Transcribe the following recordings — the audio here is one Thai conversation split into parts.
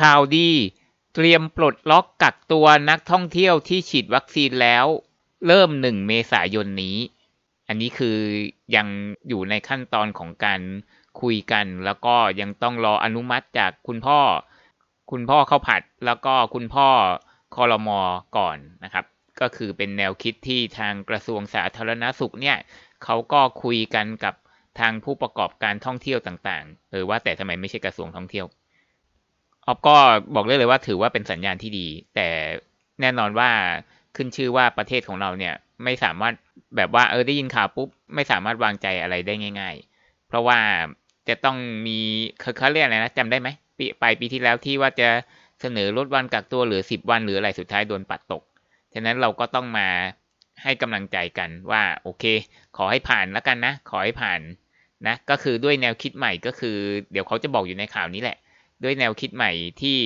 ข่าวดี เตรียมปลดล็อกกักตัวนักท่องเที่ยวที่ฉีดวัคซีนแล้ว เริ่มหนึ่งเมษายนนี้ อันนี้คือยังอยู่ในขั้นตอนของการคุยกัน แล้วก็ยังต้องรออนุมัติจากคุณพ่อ คุณพ่อเข้าผัด แล้วก็คุณพ่อคอรมอก่อนนะครับ ก็คือเป็นแนวคิดที่ทางกระทรวงสาธารณสุขเนี่ยเขาก็คุยกันกับทางผู้ประกอบการท่องเที่ยวต่างๆ เออว่าแต่ทำไมไม่ใช่กระทรวงท่องเที่ยว ออฟก็บอกเลยเลยว่าถือว่าเป็นสัญญาณที่ดี แต่แน่นอนว่าขึ้นชื่อว่าประเทศของเราเนี่ยไม่สามารถแบบว่าเออได้ยินข่าวปุ๊บไม่สามารถวางใจอะไรได้ง่าย ๆ เพราะว่าจะต้องมีเขาเรียกอะไรนะจำได้ไหมปีปลายปีที่แล้วที่ว่าจะเสนอลดวันกักตัวเหลือสิบวันหรืออะไรสุดท้ายโดนปัดตกฉะนั้นเราก็ต้องมาให้กำลังใจกันว่าโอเค ขอให้ผ่านแล้วกันนะ ขอให้ผ่านนะก็คือด้วยแนวคิดใหม่ก็คือ เดี๋ยวเขาจะบอกอยู่ในข่าวนี้แหละ ด้วยแนวคิดใหม่ที่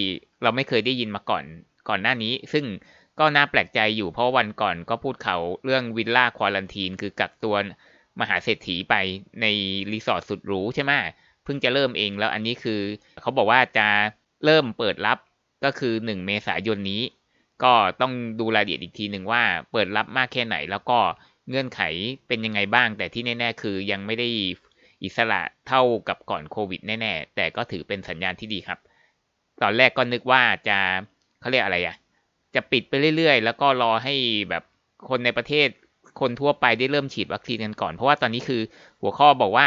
เราไม่เคยได้ยินมาก่อนก่อนหน้านี้ ซึ่งก็น่าแปลกใจอยู่เพราะวันก่อนก็พูดเขาเรื่องวิลล่าควอลันทีน คือกักตัวมหาเศรษฐีไปในรีสอร์ทสุดหรูใช่ไหมเพิ่งจะเริ่มเองแล้วอันนี้คือ เขาบอกว่าจะเริ่มเปิดรับก็คือหนึ่งเมษายนนี้ ก็ต้องดูรายละเอียดอีกทีหนึ่งว่าเปิดรับมากแค่ไหนแล้วก็เงื่อนไขเป็นยังไงบ้าง แต่ที่แน่ ๆ คือยังไม่ได้ อิสระเท่ากับก่อนโควิดแน่ๆ แต่ก็ถือเป็นสัญญาณที่ดีครับ ตอนแรกก็นึกว่าจะเขาเรียกอะไรอะจะปิดไปเรื่อยๆ แล้วก็รอให้แบบคนในประเทศคนทั่วไปได้เริ่มฉีดวัคซีนกันก่อน เพราะว่าตอนนี้คือหัวข้อบอกว่า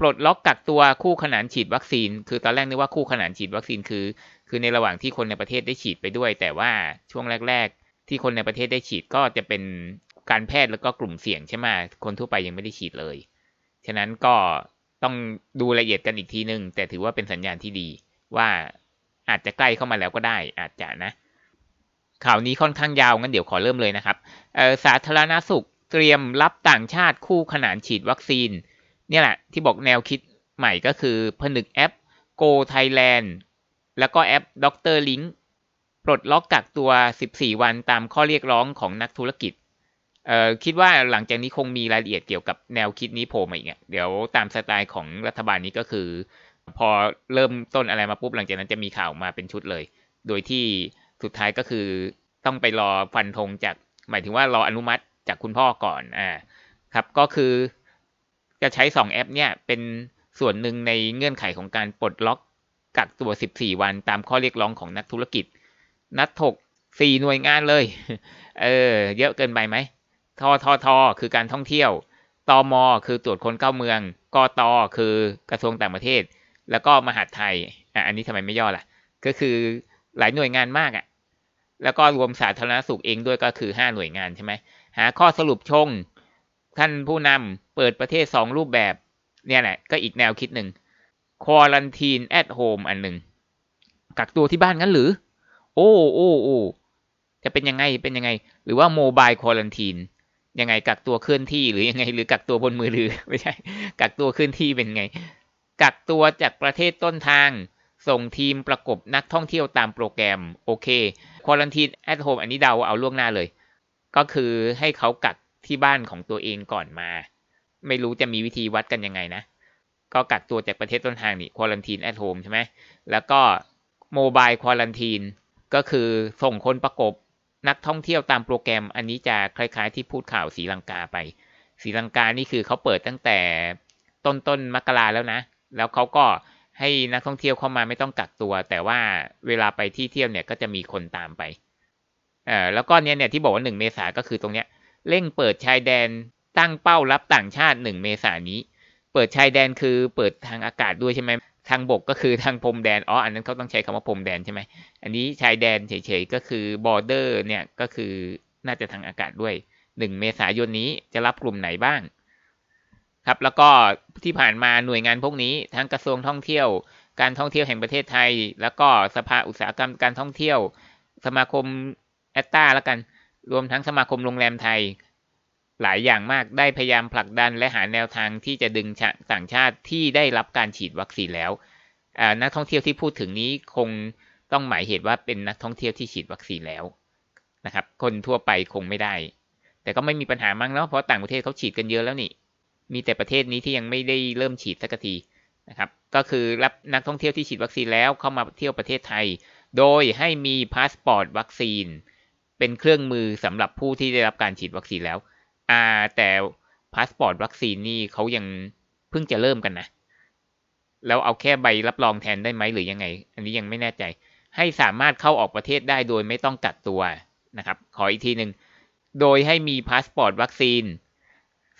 ปลดล็อกกักตัวคู่ขนานฉีดวัคซีน คือตอนแรกนึกว่าคู่ขนานฉีดวัคซีนคือ คือในระหว่างที่คนในประเทศได้ฉีดไปด้วย แต่ว่าช่วงแรก ๆ ที่คนในประเทศได้ฉีดก็จะเป็นการแพทย์แล้วก็กลุ่มเสี่ยงใช่ไหมคนทั่วไปยังไม่ได้ฉีดเลย ฉะนั้นก็ต้องดูละเอียดกันอีกทีนึงแต่ถือว่าเป็นสัญญาณที่ดี ว่าอาจจะใกล้เข้ามาแล้วก็ได้ อาจจะนะ ข่าวนี้ค่อนข้างยาวงั้นเดี๋ยวขอเริ่มเลยนะครับสาธารณาสุขเตรียมรับต่างชาติคู่ขนานฉีดวัคซีนเนี่ยแหละ ที่บอกแนวคิดใหม่ก็คือผนึกแอป Go Thailand แล้วก็แอป Dr. Link ปลดล็อกกักตัว 14 วันตามข้อเรียกร้องของนักธุรกิจ เอ่อคิดว่าหลังจากนี้คงมีรายละเอียดเกี่ยวกับแนวคิดนี้โผล่มาอีกเดี๋ยวตามสไตล์ของรัฐบาลนี้ก็คือ พอเริ่มต้นอะไรมาปุ๊บหลังจากนั้นจะมีข่าวมาเป็นชุดเลย โดยที่สุดท้ายก็คือต้องไปรอฟันธงจาก หมายถึงว่ารออนุมัติจากคุณพ่อก่อนอ่าครับก็คือจะใช้ 2 แอปเนี่ยเป็นส่วนหนึ่งในเงื่อนไขของการปลดล็อกกักตัว 14 วันตามข้อเรียกร้องของนักธุรกิจ นัดถก 4 หน่วยงานเลย เออ เยอะเกินไปไหม ทอทอทอคือการท่องเที่ยวตอมอคือตรวจคนเข้าเมืองกตอคือกระทรวงต่างประเทศ แล้วก็มหาดไทยอะอันนี้ทำไมไม่ย่อล่ะ ก็คือหลายหน่วยงานมากอะ แล้วก็รวมสาธารณสุขเองด้วยก็คือ5หน่วยงานใช่ไหมหาข้อสรุปชงท่านผู้นำเปิดประเทศ2รูปแบบ เนี่ยแหละ ก็อีกแนวคิดหนึ่งควอลันทีนแอดโฮมอันหนึ่งกักตัวที่บ้านงั้นหรือ โอ้โอ้โอ้จะเป็นยังไงเป็นยังไง หรือว่าโมบายควอลันทีน ยังไงกักตัวเคลื่อนที่หรือยังไง หรือกักตัวบนมือถือไม่ใช่ กักตัวเคลื่อนที่เป็นไง กักตัวจากประเทศต้นทาง ส่งทีมประกบนักท่องเที่ยวตามโปรแกรมโอเคควอลันทีนแอทโฮมอันนี้เดาเอาล่วงหน้าเลย ก็คือให้เขากักที่บ้านของตัวเองก่อนมา ไม่รู้จะมีวิธีวัดกันยังไงนะ ก็กักตัวจากประเทศต้นทางนี่ควอลันทีนแอทโฮมใช่ไหมแล้วก็โมบายควอลันทีนก็คือส่งคนประกบ นักท่องเที่ยวตามโปรแกรมอันนี้จะคล้าย ๆ ที่พูดข่าวสีลังกาไปสีลังกานี่คือเขาเปิดตั้งแต่ต้นต้นมกราแล้วนะ แล้วเขาก็ให้นักท่องเที่ยวเข้ามาไม่ต้องกักตัว แต่ว่าเวลาไปที่เที่ยวเนี่ยก็จะมีคนตามไปเอ่อแล้วก็เนี่ยเนี่ยที่บอกว่าหนึ่งเมษาก็คือตรงเนี้ยเร่งเปิดชายแดนตั้งเป้ารับต่างชาติหนึ่งเมษานี้ เปิดชายแดนคือเปิดทางอากาศด้วยใช่ไหม ทางบกก็คือทางพรมแดน อ๋อ อันนั้นเขาต้องใช้คำว่าพรมแดนใช่ไหม อันนี้ชายแดนเฉยๆ ก็คือบอร์เดอร์เนี่ย ก็คือน่าจะทางอากาศด้วยหนึ่งเมษายนนี้จะรับกลุ่มไหนบ้าง ครับ แล้วก็ที่ผ่านมาหน่วยงานพวกนี้ ทั้งกระทรวงท่องเที่ยว การท่องเที่ยวแห่งประเทศไทย แล้วก็สภาอุตสาหกรรมการท่องเที่ยว สมาคมแอตตาแล้วกัน รวมทั้งสมาคมโรงแรมไทย หลายอย่างมากได้พยายามผลักดันและหาแนวทางที่จะดึงต่างชาติที่ได้รับการฉีดวัคซีนแล้วนักท่องเที่ยวที่พูดถึงนี้คงต้องหมายเหตุว่าเป็นนักท่องเที่ยวที่ฉีดวัคซีนแล้วนะครับ คนทั่วไปคงไม่ได้ แต่ก็ไม่มีปัญหามั้งเนาะเพราะต่างประเทศเขาฉีดกันเยอะแล้วนี่ มีแต่ประเทศนี้ที่ยังไม่ได้เริ่มฉีดสักทีนะครับ ก็คือรับนักท่องเที่ยวที่ฉีดวัคซีนแล้วเข้ามาเที่ยวประเทศไทย โดยให้มีพาสปอร์ตวัคซีน เป็นเครื่องมือสำหรับผู้ที่ได้รับการฉีดวัคซีนแล้ว อ่าแต่พาสปอร์ตวัคซีนนี่เขายังเพิ่งจะเริ่มกันนะ แล้วเอาแค่ใบรับรองแทนได้ไหมหรือยังไง อันนี้ยังไม่แน่ใจ ให้สามารถเข้าออกประเทศได้โดยไม่ต้องกักตัวนะครับ ขออีกทีหนึ่งโดยให้มีพาสปอร์ตวัคซีน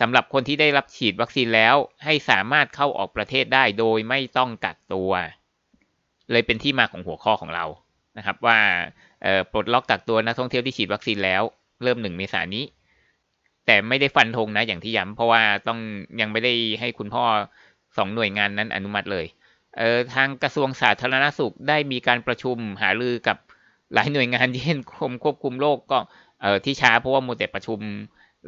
สำหรับคนที่ได้รับฉีดวัคซีนแล้ว ให้สามารถเข้าออกประเทศได้โดยไม่ต้องกักตัว เลยเป็นที่มาของหัวข้อของเรานะครับ ว่าปลดล็อกกักตัวนักท่องเที่ยวที่ฉีดวัคซีนแล้ว เริ่มหนึ่งเมษายนนี้ แต่ไม่ได้ฟันธงนะอย่างที่ย้ำเพราะว่าต้องยังไม่ได้ให้คุณพ่อสองหน่วยงานนั้นอนุมัติเลยเออทางกระทรวงสาธารณสุขได้มีการประชุมหารือกับหลายหน่วยงานเช่นกรมควบคุมโรคก็เออที่ช้าเพราะว่าโมแต่ประชุม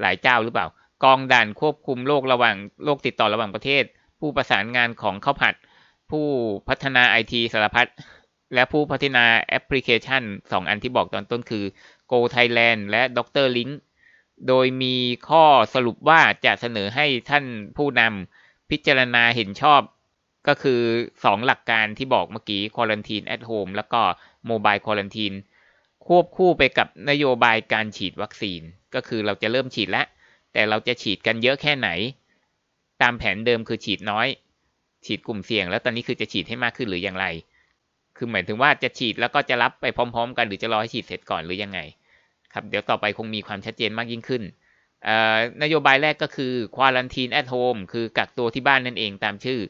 หลายเจ้าหรือเปล่า กองด่านควบคุมโรคระหว่างโรคติดต่อระหว่างประเทศ ผู้ประสานงานของข้าวผัด ผู้พัฒนาไอทีสารพัดและผู้พัฒนาแอปพลิเคชันสองอันที่บอกตอนต้นคือ Go Thailand และ Dr. Link โดยมีข้อสรุปว่าจะเสนอให้ท่านผู้นำพิจารณาเห็นชอบก็คือ 2 หลักการที่บอกเมื่อกี้ Quarantine at Home แล้วก็ Mobile Quarantine ควบคู่ไปกับนโยบายการฉีดวัคซีน ก็คือเราจะเริ่มฉีดแล้ว แต่เราจะฉีดกันเยอะแค่ไหน ตามแผนเดิมคือฉีดน้อย ฉีดกลุ่มเสี่ยง แล้วตอนนี้คือจะฉีดให้มากขึ้นหรืออย่างไร คือหมายถึงว่าจะฉีดแล้วก็จะรับไปพร้อม ๆ กันหรือจะรอให้ฉีดเสร็จก่อนหรือยังไง ครับเดี๋ยวต่อไปคงมีความชัดเจนมากยิ่งขึ้นนโยบายแรกก็คือ Quarantine at Home คือกักตัวที่บ้านนั่นเองตามชื่อ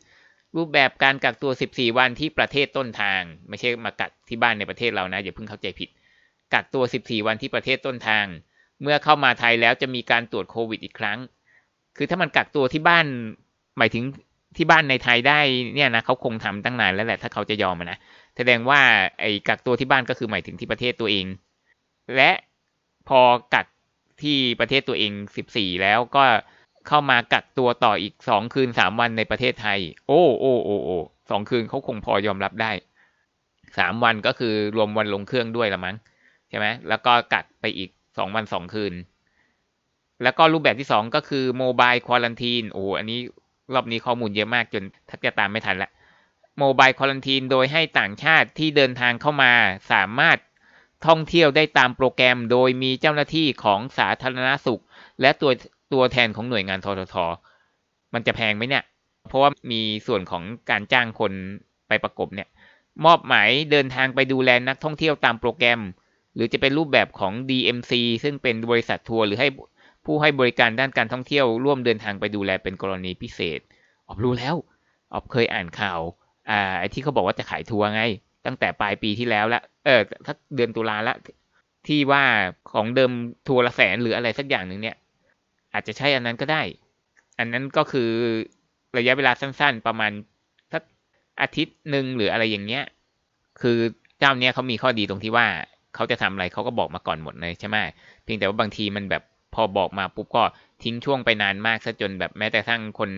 รูปแบบการกักตัว 14 วันที่ประเทศต้นทาง ไม่ใช่มากักที่บ้านในประเทศเรานะอย่าเพิ่งเข้าใจผิด กักตัว 14 วันที่ประเทศต้นทาง เมื่อเข้ามาไทยแล้วจะมีการตรวจโควิดอีกครั้ง คือถ้ามันกักตัวที่บ้านหมายถึงที่บ้านในไทยได้เนี่ยนะเขาคงทำตั้งนานแล้วแหละถ้าเขาจะยอมนะแสดงว่าไอ้กักตัวที่บ้านก็คือหมายถึงที่ประเทศตัวเอง และ พอกักที่ประเทศตัวเอง 14 แล้วก็เข้ามากักตัวต่ออีก 2 คืน 3 วันในประเทศไทย โอ้โอ้โอ้โอ้สองคืนเขาคงพอยอมรับได้ 3 วันก็คือรวมวันลงเครื่องด้วยละมั้งใช่ไหมแล้วก็กักไปอีก 2 วัน 2 คืน แล้วก็รูปแบบที่ 2 ก็คือโมบายควอลันทีนโอ้อันนี้รอบนี้ข้อมูลเยอะมากจนทักจะตามไม่ทันละโมบายควอลันทีนโดยให้ต่างชาติที่เดินทางเข้ามาสามารถ ท่องเที่ยวได้ตามโปรแกรมโดยมีเจ้าหน้าที่ของสาธารณสุข และตัวตัวแทนของหน่วยงานททท มันจะแพงไหมเนี่ย เพราะว่ามีส่วนของการจ้างคนไปประกบเนี่ย มอบหมายเดินทางไปดูแลนักท่องเที่ยวตามโปรแกรม หรือจะเป็นรูปแบบของ DMC ซึ่งเป็นบริษัททัวร์หรือให้ผู้ให้บริการด้านการท่องเที่ยวร่วมเดินทางไปดูแลเป็นกรณีพิเศษ ออบรู้แล้ว ออบเคยอ่านข่าว อ่าไอที่เขาบอกว่าจะขายทัวร์ไง ตั้งแต่ปลายปีที่แล้วละเออถ้าเดือนตุลาละที่ว่าของเดิมทัวร์ละแสนหรืออะไรสักอย่างหนึ่งเนี่ย อาจจะใช่อันนั้นก็ได้ อันนั้นก็คือระยะเวลาสั้นๆ ประมาณสักอาทิตย์หนึ่งหรืออะไรอย่างเงี้ย คือเจ้าเนี้ยเขามีข้อดีตรงที่ว่าเขาจะทำอะไรเขาก็บอกมาก่อนหมดเลยใช่ไหมเพียงแต่ว่าบางทีมันแบบ พอบอกมาปุ๊บก็ทิ้งช่วงไปนานมากซะจนแบบแม้แต่ทั้งคน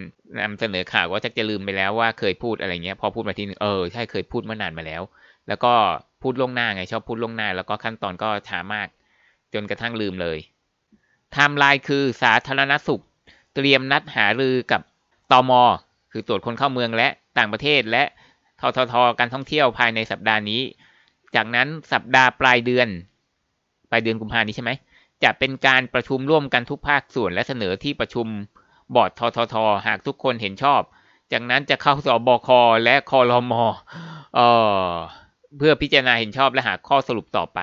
นำเสนอข่าวก็จะจะลืมไปแล้วว่าเคยพูดอะไรเงี้ย พอพูดมาทีนึงเออใช่เคยพูดเมื่อนานมาแล้ว แล้วก็พูดล่วงหน้าไงชอบพูดล่วงหน้า แล้วก็ขั้นตอนก็ช้ามาก จนกระทั่งลืมเลยไทม์ไลน์คือสาธารณสุข เตรียมนัดหารือกับตอมคือตรวจคนเข้าเมืองและต่างประเทศและทททการท่องเที่ยวภายในสัปดาห์นี้ จากนั้นสัปดาห์ปลายเดือน ปลายเดือนกุมภานี้ใช่ไหม จะเป็นการประชุมร่วมกันทุกภาคส่วนและเสนอที่ประชุมบอร์ดททท หากทุกคนเห็นชอบ จากนั้นจะเข้าสบคและคอรมเออเพื่อพิจารณาเห็นชอบและหาข้อสรุปต่อไป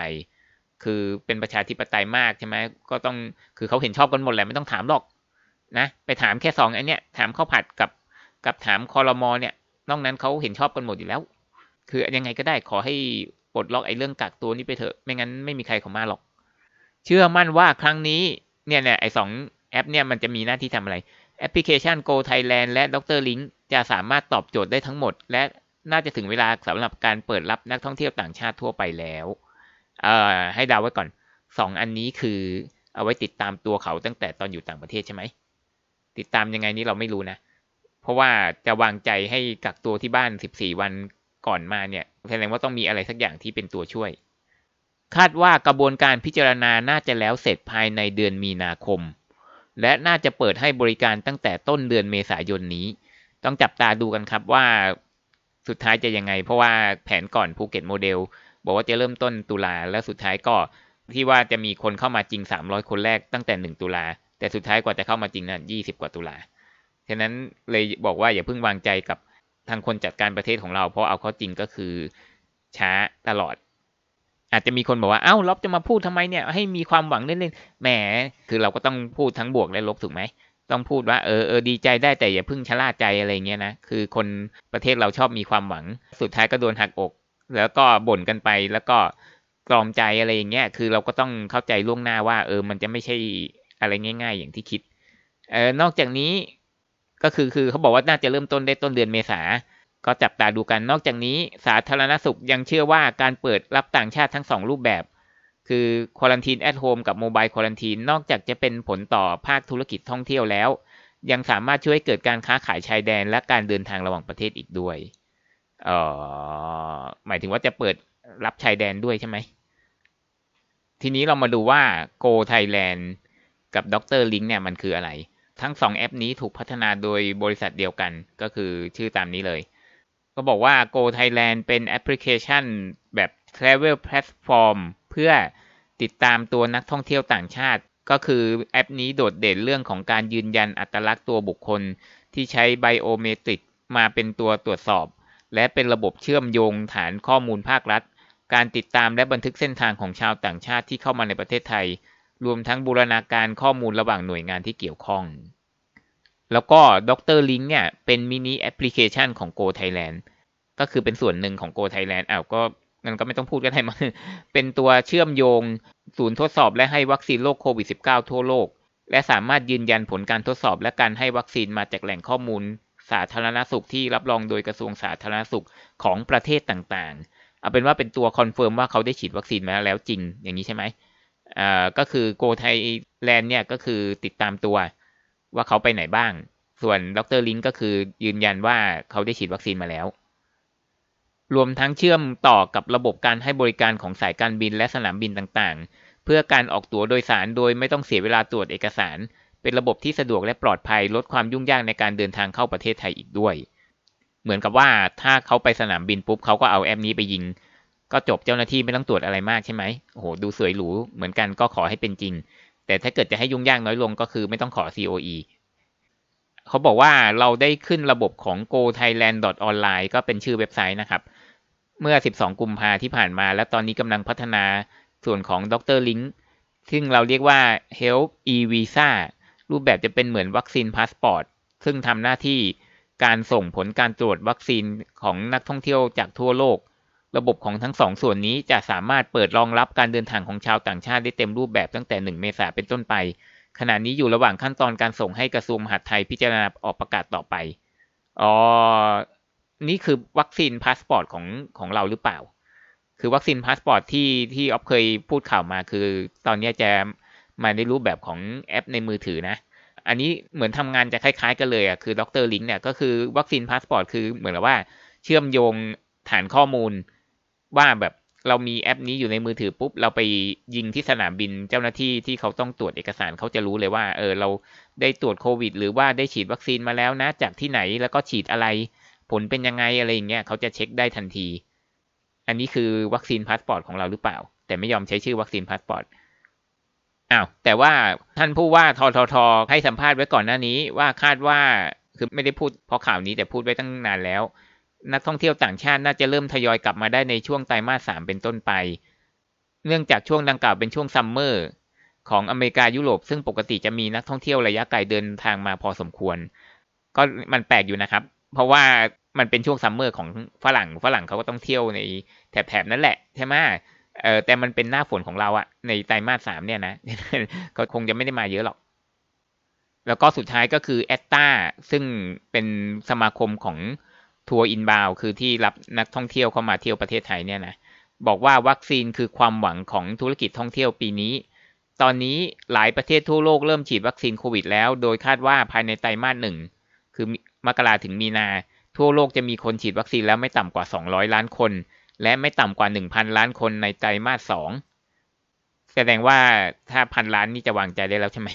คือเป็นประชาธิปไตยมากใช่ไหมก็ต้องคือเขาเห็นชอบกันหมดแหละไม่ต้องถามหรอกนะไปถามแค่สองอันเนี้ยถามข้าวผัดกับกับถามคอรมอเนี่ยนอกนั้นเขาเห็นชอบกันหมดอยู่แล้ว คือยังไงก็ได้ขอให้ปลดล็อกไอ้เรื่องกักตัวนี้ไปเถอะ ไม่งั้นไม่มีใครเขามาหรอก เชื่อมั่นว่าครั้งนี้เนี่ยเนี่ยไอสองแอปเนี่ยมันจะมีหน้าที่ทำอะไร แอปพลิเคชัน Go Thailand และ Dr. Link จะสามารถตอบโจทย์ได้ทั้งหมด และน่าจะถึงเวลาสำหรับการเปิดรับนักท่องเที่ยวต่างชาติทั่วไปแล้วเอ่อให้ดาวไว้ก่อนสองอันนี้คือเอาไว้ติดตามตัวเขาตั้งแต่ตอนอยู่ต่างประเทศใช่ไหม ติดตามยังไงนี้เราไม่รู้นะ เพราะว่าจะวางใจให้กักตัวที่บ้าน 14 วันก่อนมาเนี่ยแสดงว่าต้องมีอะไรสักอย่างที่เป็นตัวช่วย คาดว่ากระบวนการพิจารณาน่าจะแล้วเสร็จภายในเดือนมีนาคม และน่าจะเปิดให้บริการตั้งแต่ต้นเดือนเมษายนนี้ ต้องจับตาดูกันครับว่าสุดท้ายจะยังไง เพราะว่าแผนก่อนภูเก็ตโมเดลบอกว่าจะเริ่มต้นตุลาแล้วสุดท้ายก็ที่ว่าจะมีคนเข้ามาจริง 300 คนแรกตั้งแต่ 1 ตุลาแต่สุดท้ายกว่าจะเข้ามาจริงนั้น20 กว่าตุลาฉะนั้นเลยบอกว่าอย่าเพิ่งวางใจกับทางคนจัดการประเทศของเรา เพราะเอาเข้าจริงก็คือช้าตลอด อาจจะมีคนบอกว่า เอ้าล็อบจะมาพูดทำไมเนี่ย ให้มีความหวังเล่นๆแหม คือเราก็ต้องพูดทั้งบวกและลบถูกไหม ต้องพูดว่าเออเออดีใจได้แต่อย่าพิ่งชะล่าใจอะไรเงี้ยนะ คือคนประเทศเราชอบมีความหวัง สุดท้ายก็โดนหักอก แล้วก็บ่นกันไป แล้วก็กลอมใจอะไรอย่างเงี้ย คือเราก็ต้องเข้าใจล่วงหน้าว่า เออ มันจะไม่ใช่อะไรง่าย ๆ อย่างที่คิด เออนอกจากนี้ก็คือคือเขาบอกว่าน่าจะเริ่มต้นได้ต้นเดือนเมษา ก็จับตาดูกันนอกจากนี้สาธารณสุขยังเชื่อว่าการเปิดรับต่างชาติทั้งสองรูปแบบ คือควอลันทีนแอทโฮมกับโมบายควอลันทีนนอกจากจะเป็นผลต่อภาคธุรกิจท่องเที่ยวแล้ว ยังสามารถช่วยเกิดการค้าขายชายแดน และการเดินทางระหว่างประเทศอีกด้วยเอ่อหมายถึงว่าจะเปิดรับชายแดนด้วยใช่ไหม ทีนี้เรามาดูว่า Go Thailand กับ Dr. Link เนี่ยมันคืออะไร ทั้งสองแอปนี้ถูกพัฒนาโดยบริษัทเดียวกันก็คือชื่อตามนี้เลย ก็บอกว่า Go Thailand เป็นแอปพลิเคชันแบบ Travel Platform เพื่อติดตามตัวนักท่องเที่ยวต่างชาติ ก็คือแอปนี้โดดเด่นเรื่องของการยืนยันอัตลักษณ์ตัวบุคคล ที่ใช้ไบโอเมตริกมาเป็นตัวตรวจสอบ และเป็นระบบเชื่อมโยงฐานข้อมูลภาครัฐ การติดตามและบันทึกเส้นทางของชาวต่างชาติที่เข้ามาในประเทศไทย รวมทั้งบูรณาการข้อมูลระหว่างหน่วยงานที่เกี่ยวข้อง แล้วก็ดรลิงเนี่ยเป็นมินิแอปพลิเคชันของ Go Thailand ก็คือเป็นส่วนหนึ่งของ Go Thailand อ้าวก็งั้นก็ไม่ต้องพูดก็ได้มั้งเป็นตัวเชื่อมโยงศูนย์ทดสอบและให้วัคซีนโรคโควิด -19 ทั่วโลก และสามารถยืนยันผลการทดสอบและการให้วัคซีนมาจากแหล่งข้อมูล สาธารณสุขที่รับรองโดยกระทรวงสาธารณสุขของประเทศต่างๆ เอาเป็นว่าเป็นตัวคอนเฟิร์มว่าเขาได้ฉีดวัคซีนมาแล้วจริง อย่างนี้ใช่ไหมอ่าก็คือโกไทยแลนด์เนี่ยก็คือติดตามตัว ว่าเขาไปไหนบ้าง ส่วนดรลิงก็คือยืนยันว่าเขาได้ฉีดวัคซีนมาแล้ว รวมทั้งเชื่อมต่อกับระบบการให้บริการของสายการบินและสนามบินต่างๆ เพื่อการออกตั๋วโดยสารโดยไม่ต้องเสียเวลาตรวจเอกสาร เป็นระบบที่สะดวกและปลอดภัยลดความยุ่งยากในการเดินทางเข้าประเทศไทยอีกด้วย เหมือนกับว่าถ้าเขาไปสนามบินปุ๊บเขาก็เอาแอปนี้ไปยิงก็จบเจ้าหน้าที่ไม่ต้องตรวจอะไรมากใช่ไหมโอ้โห ดูสวยหรู เหมือนกันก็ขอให้เป็นจริง แต่ถ้าเกิดจะให้ยุ่งยากน้อยลงก็คือไม่ต้องขอ COE เขาบอกว่าเราได้ขึ้นระบบของ go thailand online ก็เป็นชื่อเว็บไซต์นะครับ เมื่อ 12 กุมภาที่ผ่านมา และตอนนี้กำลังพัฒนาส่วนของ Dr. Link ซึ่งเราเรียกว่า Help e-Visa รูปแบบจะเป็นเหมือนวัคซีนพาสปอร์ตซึ่งทำหน้าที่การส่งผลการตรวจวัคซีนของนักท่องเที่ยวจากทั่วโลก ระบบของทั้งสองส่วนนี้จะสามารถเปิดรองรับการเดินทางของชาวต่างชาติได้เต็มรูปแบบตั้งแต่ 1 เมษายนเป็นต้นไป ขณะนี้อยู่ระหว่างขั้นตอนการส่งให้กระทรวงมหาดไทยพิจารณาออกประกาศต่อไป อ๋อ นี่คือวัคซีนพาสปอร์ตของของเราหรือเปล่า คือวัคซีนพาสปอร์ตที่ที่ออฟเคยพูดข่าวมาคือ ตอนนี้จะมาในรูปแบบของแอปในมือถือนะ อันนี้เหมือนทำงานจะคล้ายๆกันเลยอะ คือดรลิงเนี่ยก็คือวัคซีนพาสปอร์ตคือเหมือนกับว่าเชื่อมโยงฐานข้อมูล ว่าแบบเรามีแอปนี้อยู่ในมือถือปุ๊บ เราไปยิงที่สนามบินเจ้าหน้าที่ที่เขาต้องตรวจเอกสารเขาจะรู้เลยว่า เออ เราได้ตรวจโควิด หรือว่าได้ฉีดวัคซีนมาแล้วนะ จากที่ไหนแล้วก็ฉีดอะไร ผลเป็นยังไงอะไรอย่างเงี้ยเขาจะเช็คได้ทันที อันนี้คือวัคซีนพาสปอร์ตของเราหรือเปล่า แต่ไม่ยอมใช้ชื่อวัคซีนพาสปอร์ตอ้าวแต่ว่าท่านผู้ว่าทททให้สัมภาษณ์ไว้ก่อนหน้านี้ว่าคาดว่าคือไม่ได้พูดเพราะข่าวนี้แต่พูดไว้ตั้งนานแล้ว นักท่องเที่ยวต่างชาติน่าจะเริ่มทยอยกลับมาได้ในช่วงไตรมาสสามเป็นต้นไป เนื่องจากช่วงดังกล่าวเป็นช่วงซัมเมอร์ของอเมริกายุโรป ซึ่งปกติจะมีนักท่องเที่ยวระยะไกลเดินทางมาพอสมควร ก็มันแปลกอยู่นะครับ เพราะว่ามันเป็นช่วงซัมเมอร์ของฝรั่งฝรั่งเขาก็ต้องเที่ยวในแถบๆนั่นแหละใช่ไหมเออแต่มันเป็นหน้าฝนของเราอะในไตรมาสสามเนี่ยนะก็คงจะไม่ได้มาเยอะหรอก แล้วก็สุดท้ายก็คือแอตตาซึ่งเป็นสมาคมของ ทัวร์อินบาวคือที่รับนักท่องเที่ยวเข้ามาเที่ยวประเทศไทยเนี่ยนะบอกว่าวัคซีนคือความหวังของธุรกิจท่องเที่ยวปีนี้ ตอนนี้หลายประเทศทั่วโลกเริ่มฉีดวัคซีนโควิดแล้ว โดยคาดว่าภายในไตรมาสหนึ่งคือมกราถึงมีนา ทั่วโลกจะมีคนฉีดวัคซีนแล้วไม่ต่ำกว่า 200 ล้านคน และไม่ต่ำกว่า 1,000 ล้านคนในไตรมาสสองแสดงว่าถ้าพันล้านนี่จะวางใจได้แล้วใช่ไหม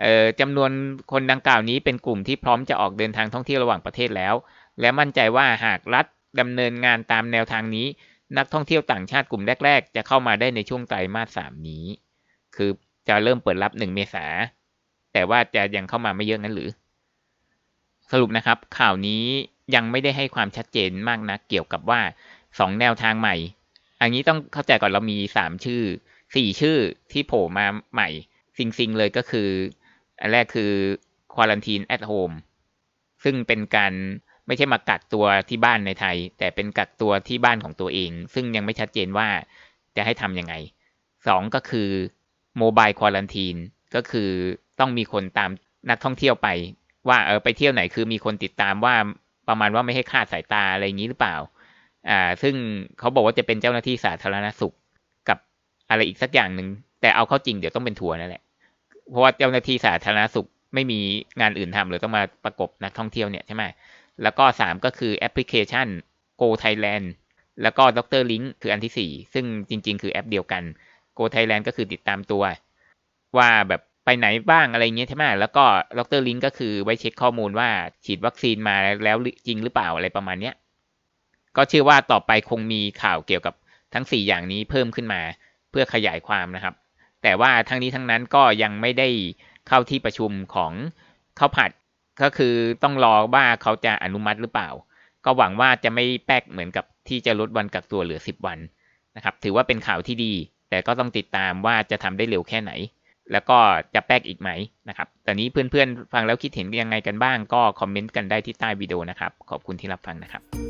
เอ่อจำนวนคนดังกล่าวนี้เป็นกลุ่มที่พร้อมจะออกเดินทางท่องเที่ยวระหว่างประเทศแล้ว และมั่นใจว่าหากรัฐดำเนินงานตามแนวทางนี้ นักท่องเที่ยวต่างชาติกลุ่มแรก ๆ จะเข้ามาได้ในช่วงไตรมาสสามนี้ คือจะเริ่มเปิดรับหนึ่งเมษา แต่ว่าจะยังเข้ามาไม่เยอะนั้นหรือ สรุปนะครับ ข่าวนี้ยังไม่ได้ให้ความชัดเจนมากนะเกี่ยวกับว่าสองแนวทางใหม่ อันนี้ต้องเข้าใจก่อนเรามีสามชื่อสี่ชื่อที่โผล่มาใหม่ ซิงๆเลยก็คือ อันแรกคือ quarantine at home ซึ่งเป็นการ ไม่ใช่มากักตัวที่บ้านในไทย แต่เป็นกักตัวที่บ้านของตัวเอง ซึ่งยังไม่ชัดเจนว่าจะให้ทำยังไงสองก็คือ mobile quarantine ก็คือต้องมีคนตามนักท่องเที่ยวไป ว่าเออไปเที่ยวไหนคือมีคนติดตามว่าประมาณว่าไม่ให้คาดสายตาอะไรอย่างนี้หรือเปล่าอ่า ซึ่งเขาบอกว่าจะเป็นเจ้าหน้าที่สาธารณสุขกับอะไรอีกสักอย่างหนึ่งแต่เอาเข้าจริงเดี๋ยวต้องเป็นทัวร์นั่นแหละ เพราะว่าเจ้าหน้าที่สาธารณสุขไม่มีงานอื่นทำเลยต้องมาประกบนักท่องเที่ยวเนี่ยใช่ไหม แล้วก็สามก็คือแอปพลิเคชัน Go Thailand แล้วก็ดรลิงคืออันที่สี่ซึ่งจริง ๆ คือแอปเดียวกัน Go Thailand ก็คือติดตามตัว ว่าแบบไปไหนบ้างอะไรเงี้ยใช่ไหมแล้วก็ดรลิงก็คือไว้เช็คข้อมูลว่าฉีดวัคซีนมาแล้วจริงหรือเปล่าอะไรประมาณเนี้ยก็เชื่อว่าต่อไปคงมีข่าวเกี่ยวกับทั้ง 4 อย่างนี้เพิ่มขึ้นมาเพื่อขยายความนะครับ แต่ว่าทั้งนี้ทั้งนั้นก็ยังไม่ได้เข้าที่ประชุมของข้าวผัด ก็คือต้องรอว่าเขาจะอนุมัติหรือเปล่า ก็หวังว่าจะไม่แป๊กเหมือนกับที่จะลดวันกักตัวเหลือ 10 วันนะครับ ถือว่าเป็นข่าวที่ดี แต่ก็ต้องติดตามว่าจะทำได้เร็วแค่ไหน แล้วก็จะแป๊กอีกไหมนะครับตอนนี้เพื่อนๆ ฟังแล้วคิดเห็นยังไงกันบ้าง ก็คอมเมนต์กันได้ที่ใต้วิดีโอนะครับ ขอบคุณที่รับฟังนะครับ